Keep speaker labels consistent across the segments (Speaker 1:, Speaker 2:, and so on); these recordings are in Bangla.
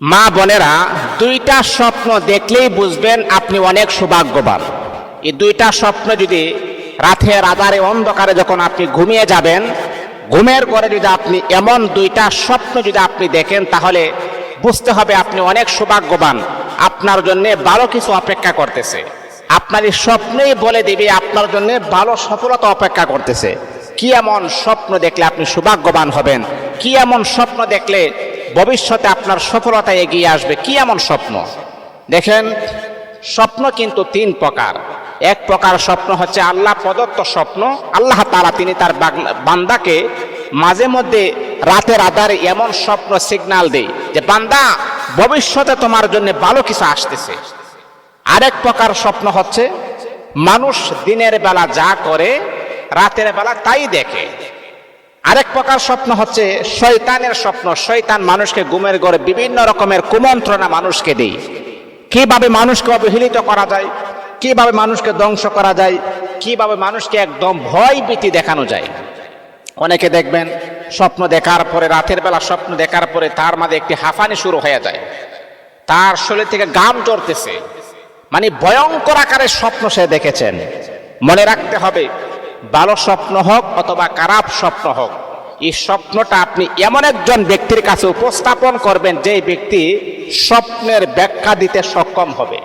Speaker 1: মা বোনেরা, দুইটা স্বপ্ন দেখলেই বুঝবেন আপনি অনেক সৌভাগ্যবান। এই দুইটা স্বপ্ন যদি রাতের রাজারে অন্ধকারে যখন আপনি ঘুমিয়ে যাবেন, ঘুমের পরে যদি আপনি এমন দুইটা স্বপ্ন যদি আপনি দেখেন, তাহলে বুঝতে হবে আপনি অনেক সৌভাগ্যবান। আপনার জন্য ভালো কিছু অপেক্ষা করতেছে। আপনার এই স্বপ্নেই বলে দিবে, আপনার জন্য ভালো সফলতা অপেক্ষা করতেছে। কি এমন স্বপ্ন দেখলে আপনি সৌভাগ্যবান হবেন? কি এমন স্বপ্ন দেখলে ভবিষ্যতে আপনার সফলতা এগিয়ে আসবে। কি এমন স্বপ্ন? দেখেন, স্বপ্ন কিন্তু তিন প্রকার। এক প্রকার স্বপ্ন হচ্ছে আল্লাহ প্রদত্ত স্বপ্ন। আল্লাহ তারা তিনি তার বান্দাকে মাঝে মধ্যে রাতের আধারে এমন স্বপ্ন সিগন্যাল দেয় যে, বান্দা, ভবিষ্যতে তোমার জন্য ভালো কিছু আসতেছে। আরেক প্রকার স্বপ্ন হচ্ছে, মানুষ দিনের বেলা যা করে, রাতের বেলা তাই দেখে। আরেক প্রকার স্বপ্ন হচ্ছে শয়তানের স্বপ্ন। শয়তান মানুষকে গুমের গড়ে বিভিন্ন রকমের কুমন্ত্রণা মানুষকে দেয়। কীভাবে মানুষকে অবহেলিত করা যায়, কীভাবে মানুষকে ধ্বংস করা যায়, কীভাবে মানুষকে একদম ভয় ভীতি দেখানো যায়। অনেকে দেখবেন, স্বপ্ন দেখার পরে, রাতের বেলা স্বপ্ন দেখার পরে তার মাঝে একটি হাঁফানি শুরু হয়ে যায়। তার শরীর থেকে গাম চড়তেছে। মানে ভয়ঙ্কর আকারের স্বপ্ন সে দেখেছেন। মনে রাখতে হবে, ভালো স্বপ্ন হোক অথবা খারাপ স্বপ্ন হোক এই স্বপ্নটা আপনি এমন একজন ব্যক্তির কাছে উপস্থাপন করবেন, যে ব্যক্তি স্বপ্নের ব্যাখ্যা দিতে সক্ষম হবে।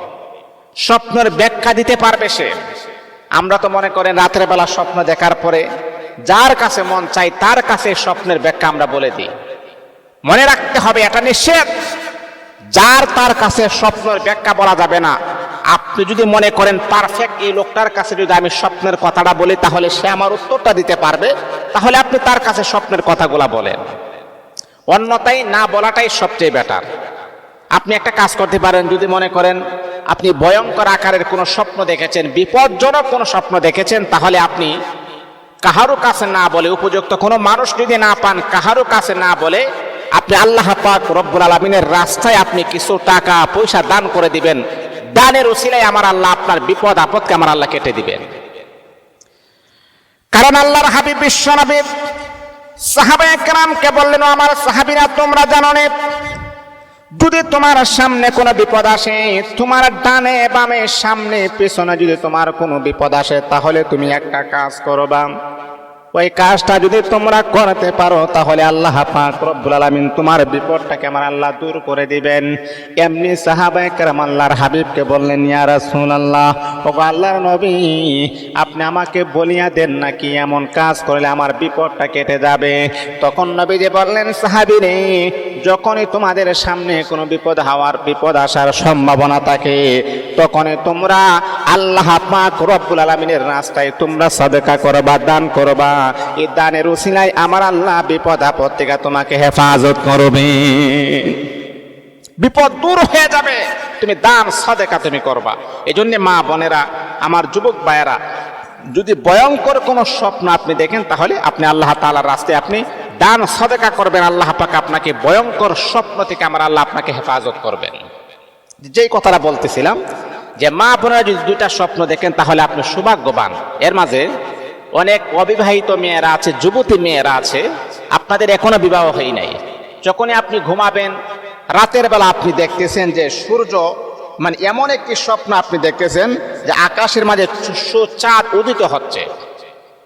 Speaker 1: স্বপ্নের ব্যাখ্যা দিতে পারবে সে। আমরা তো মনে করেন রাতের বেলা স্বপ্ন দেখার পরে যার কাছে মন চাই, তার কাছে স্বপ্নের ব্যাখ্যা আমরা বলে দিই। মনে রাখতে হবে, এটা নিষেধ। যার তার কাছে স্বপ্নের ব্যাখ্যা বলা যাবে না। আপনি যদি মনে করেন, পারফেক্ট এই লোকটার কাছে যদি আমি স্বপ্নের কথাটা বলি, তাহলে সে আমার উত্তরটা দিতে পারবে। তাহলে আপনি তার কাছে স্বপ্নের কথাগুলা বলেন। অন্যতাই না বলাটাই সবচেয়ে বেটার আপনি একটা কাজ করতে পারেন, যদি মনে করেন আপনি ভয়ঙ্কর আকারের কোনো স্বপ্ন দেখেছেন, বিপজ্জনক কোনো স্বপ্ন দেখেছেন, তাহলে আপনি কাহারও কাছে না বলে উপযুক্ত কোনো মানুষ যদি না পান, কাহারও কাছে না বলে আপনি আল্লাহ পাক রব্বুল আলমিনের রাস্তায় আপনি কিছু টাকা, পয়সা দান করে দিবেন। দানের উসিলায় আমার আল্লাহ আপনার বিপদ, আপদকে আমার আল্লাহ কেটে দিবেন। কারণ আল্লাহর হাবিব বিশ্ব সাহাবে একরামকে বললেন আমার সাহাবিরা, তোমরা জানো নে, যদি তোমার সামনে কোনো বিপদ আসে, তোমার ডানে বামে সামনে পেছনে যদি তোমার কোনো বিপদ আসে, তাহলে তুমি একটা কাজ করবা। ওই কাজটা যদি তোমরা করতে পারো, তাহলে আল্লাহ পাক রব্বুল আলামিন তোমার বিপদটাকে আমার আল্লাহ দূর করে দিবেন। এমনি সাহাবায়ে কেরাম আল্লাহর হাবিবকে বললেন, ইয়া রাসূলুল্লাহ ও আল্লাহর নবী, আপনি আমাকে বলিয়া দেন নাকি এমন কাজ করলে আমার বিপদটা কেটে যাবে? তখন নবীজি বললেন, সাহাবীরে, যখনই তোমাদের সামনে কোনো বিপদ হওয়ার, বিপদ আসার সম্ভাবনা থাকে তখনই তোমরা আল্লাহ পাক রব্বুল আলামিনের রাস্তায় তোমরা সাদকা করবা, দান করবা। এই দানের উসিলায় আমার আল্লাহ বিপদ আপদ থেকে তোমাকে হেফাজত করবে। বিপদ দূর হয়ে যাবে। তুমি দান সাদেকা তুমি করবা। এই জন্য মা বোনেরা, আমার যুবক ভাইয়েরা, যদি ভয়ঙ্কর কোনো স্বপ্ন আপনি দেখেন, তাহলে আপনি আল্লাহ তাআলার রাস্তায় আপনি দান সদেকা করবেন। আল্লাহ পাক আপনাকে ভয়ঙ্কর স্বপ্ন থেকে আমার আল্লাহ আপনাকে হেফাজত করবেন। যেই কথাটা বলতেছিলাম, যে মা আপনারা যদি দুইটা স্বপ্ন দেখেন, তাহলে আপনি সৌভাগ্যবান। এর মাঝে অনেক অবিবাহিত মেয়েরা আছে, যুবতী মেয়েরা আছে, আপনাদের এখনও বিবাহ হয় নাই। যখনই আপনি ঘুমাবেন, রাতের বেলা আপনি দেখতেছেন যে সূর্য মানে এমন একটি স্বপ্ন আপনি দেখতেছেন যে আকাশের মাঝে চাঁদ উদিত হচ্ছে।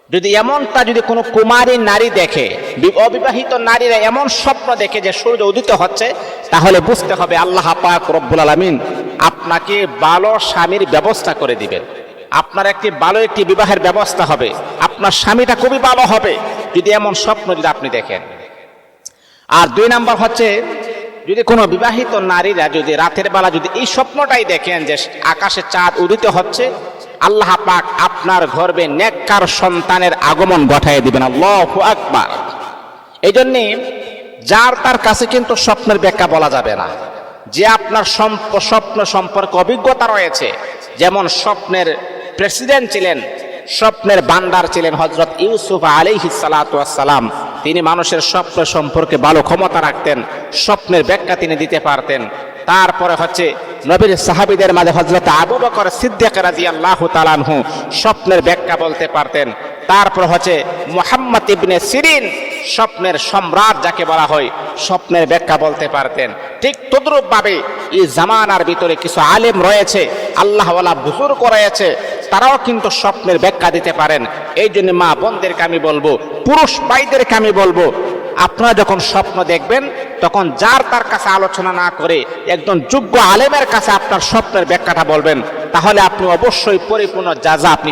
Speaker 1: যদি এমনটা যদি কোনো কুমারী নারী দেখে অবিবাহিত নারীরা এমন স্বপ্ন দেখে যে সূর্য উদিত হচ্ছে, তাহলে বুঝতে হবে আল্লাহ পাক রব্বুল আলামিন আপনাকে ভালো স্বামীর ব্যবস্থা করে দিবেন। আপনার একটি ভালো একটি বিবাহের ব্যবস্থা হবে। আপনার স্বামীটা খুবই ভালো হবে, যদি এমন স্বপ্ন যদি আপনি দেখেন। আর দুই নাম্বার হচ্ছে, যদি কোনো বিবাহিত নারীরা যদি রাতের বেলা যদি এই স্বপ্নটাই দেখেন যে আকাশে চাঁদ উদিত হচ্ছে আল্লাহ পাক আপনার গর্বে নেককার সন্তানের আগমন ঘটায় দিবেন। আল্লাহু আকবার। এই জন্যে যার তার কাছে কিন্তু স্বপ্নের ব্যাখ্যা বলা যাবে না। যে আপনার স্বপ্ন সম্পর্কে অভিজ্ঞতা রয়েছে, যেমন স্বপ্নের প্রেসিডেন্ট ছিলেন, স্বপ্নের বান্দার ছিলেন হজরত ইউসুফ আলাইহি সালাম তিনি মানুষের স্বপ্ন সম্পর্কে ভালো ক্ষমতা রাখতেন, স্বপ্নের ব্যাখ্যা তিনি দিতে পারতেন। তারপরে হচ্ছে নবীর সাহাবিদের মাঝে হজরত আবু বকর সিদ্দিক রাদিয়াল্লাহু তাআলাহু স্বপ্নের ব্যাখ্যা বলতে পারতেন। তারপর হচ্ছে মোহাম্মদ ইবনে সিরিন স্বপ্নের সম্রাট যাকে বলা হয়, স্বপ্নের ব্যাখ্যা বলতে পারতেন। ঠিক তদ্রুপ ভাবে এই জামানার ভিতরে কিছু আলেম রয়েছে, আল্লাহওয়ালা বুজুর্গ রয়েছে, তারাও কিন্তু স্বপ্নের ব্যাখ্যা দিতে পারেন। এই জন্য মা বোনদেরকে আমি বলব, পুরুষ ভাইদেরকে আমি বলব আপনারা যখন স্বপ্ন দেখবেন, তখন যার তার কাছে আলোচনা না করে একজন যোগ্য আলেমের কাছে আপনার স্বপ্নের ব্যাখ্যাটা বলবেন, তাহলে আপনি অবশ্যই পরিপূর্ণ যা যা আপনি